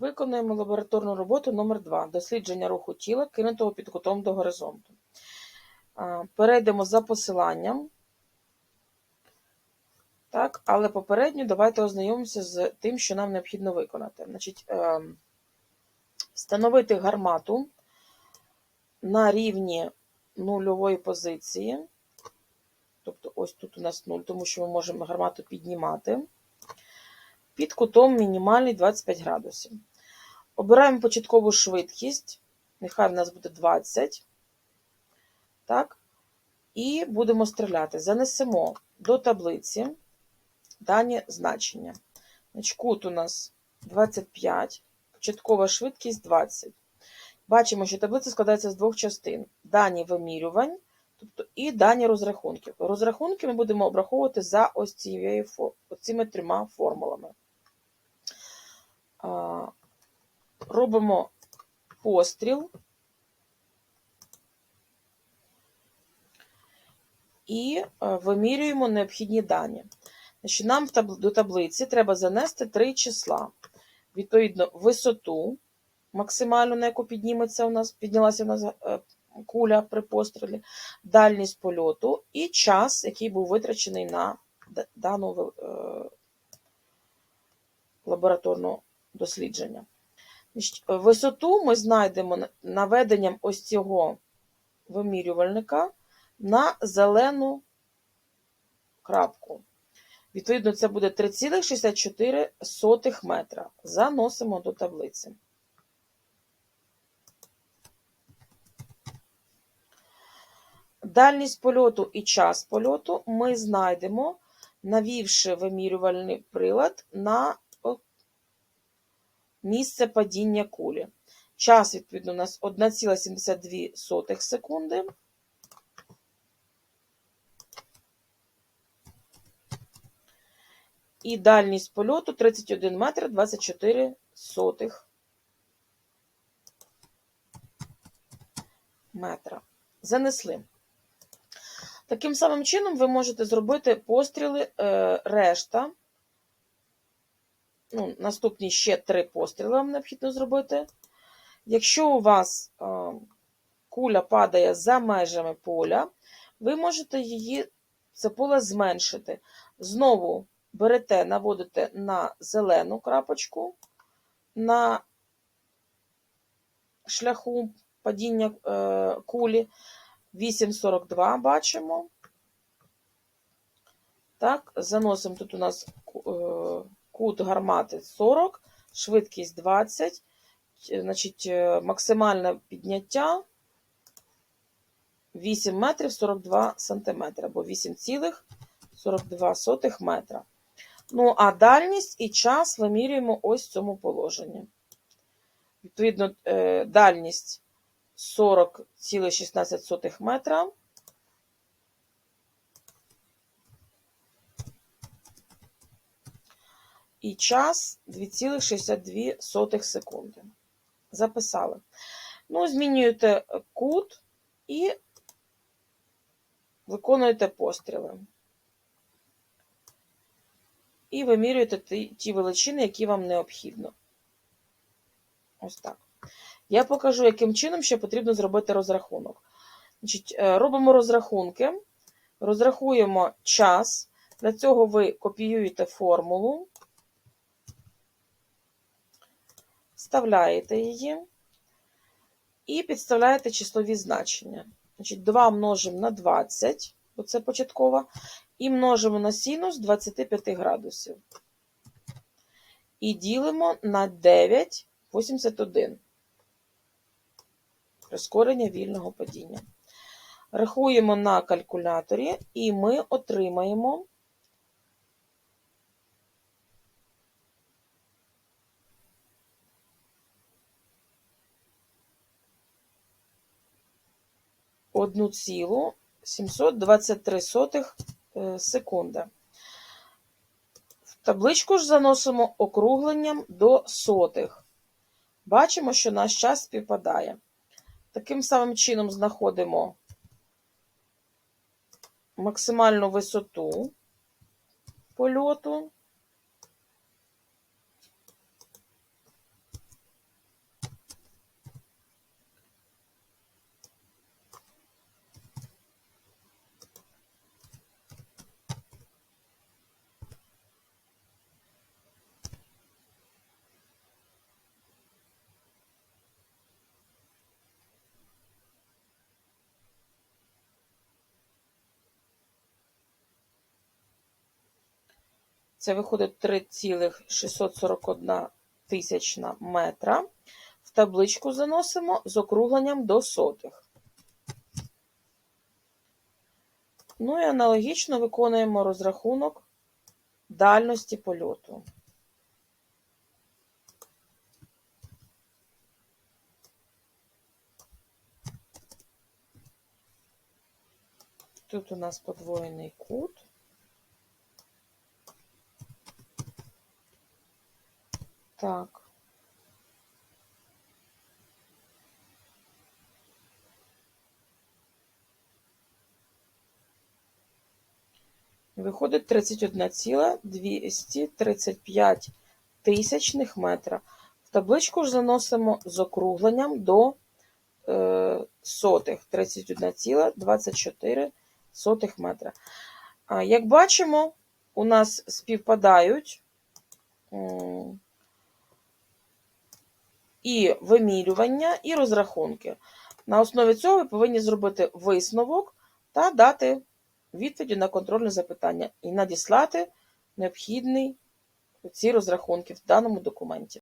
Виконуємо лабораторну роботу номер 2 Дослідження руху тіла, кинутого під кутом до горизонту. Перейдемо за посиланням. Так, але попередньо давайте ознайомимося з тим, що нам необхідно виконати. Значить, е, встановити гармату на рівні нульової позиції. Тобто, ось тут у нас 0, тому що ми можемо гармату піднімати. Під кутом мінімальний 25 градусів. Обираємо початкову швидкість. Нехай в нас буде 20. Так. І будемо стріляти. Занесемо до таблиці дані значення. Значить, Кут у нас 25, початкова швидкість 20. Бачимо, що таблиця складається з двох частин: дані вимірювань, тобто і дані розрахунків. Розрахунки ми будемо обраховувати за ось цими трьома формулами. Робимо постріл і е, вимірюємо необхідні дані. Значить, Нам до таблиці треба занести три числа. Відповідно, висоту максимальну, на яку підніметься у нас, піднялася у нас е, куля при пострілі, дальність польоту і час, який був витрачений на дану е, лабораторну дослідження. Висоту ми знайдемо наведенням ось цього вимірювальника на зелену крапку. Відповідно, це буде 3,64 метра. Заносимо до таблиці. Дальність польоту і час польоту ми знайдемо, навівши вимірювальний прилад на місце падіння кулі. Час, відповідно, у нас 1,72 секунди. І дальність польоту 31 метр 24 сотих метра. Занесли. Таким самим чином ви можете зробити постріли е, решта. Ну, наступні ще три постріли вам необхідно зробити. Якщо у вас е, куля падає за межами поля, ви можете її, це поле зменшити. Знову берете, наводите на зелену крапочку на шляху падіння е, кулі. 8,42 бачимо. Так, заносимо тут у нас е, кут гармати 40, швидкість 20, значить, е, максимальне підняття 8 метрів 42 сантиметри, або 8,42 метра. Ну, а дальність і час вимірюємо ось в цьому положенні. Відповідно, е, дальність 40,16 метра. І час 2,62 секунди. Записали. Ну, змінюєте кут і виконуєте постріли. І вимірюєте ті, величини, які вам необхідно. Ось так. Я покажу, яким чином ще потрібно зробити розрахунок. Значить, е, Робимо розрахунки, розрахуємо час. Для цього ви копіюєте формулу, вставляєте її і підставляєте числові значення. Значить, 2 множимо на 20, бо це початкова, і множимо на синус 25 градусів. І ділимо на 9,81 прискорення вільного падіння. Рахуємо на калькуляторі, і ми отримаємо одну цілу 723 секунди. В табличку ж заносимо округленням до сотих. Бачимо, що наш час співпадає. Таким самим чином знаходимо максимальну висоту польоту. Це виходить 3,641 тисячна метра. В табличку заносимо з округленням до сотих. Ну і аналогічно виконуємо розрахунок дальності польоту. Тут у нас подвоєний кут. Так. Виходить 31,235 тисячних метра. В табличку ж заносимо з округленням до е, сотих 31,24 сотих метра. Як бачимо, у нас співпадають і вимірювання, і розрахунки. На основі цього ви повинні зробити висновок та дати відповіді на контрольне запитання і надіслати необхідний ці розрахунки в даному документі.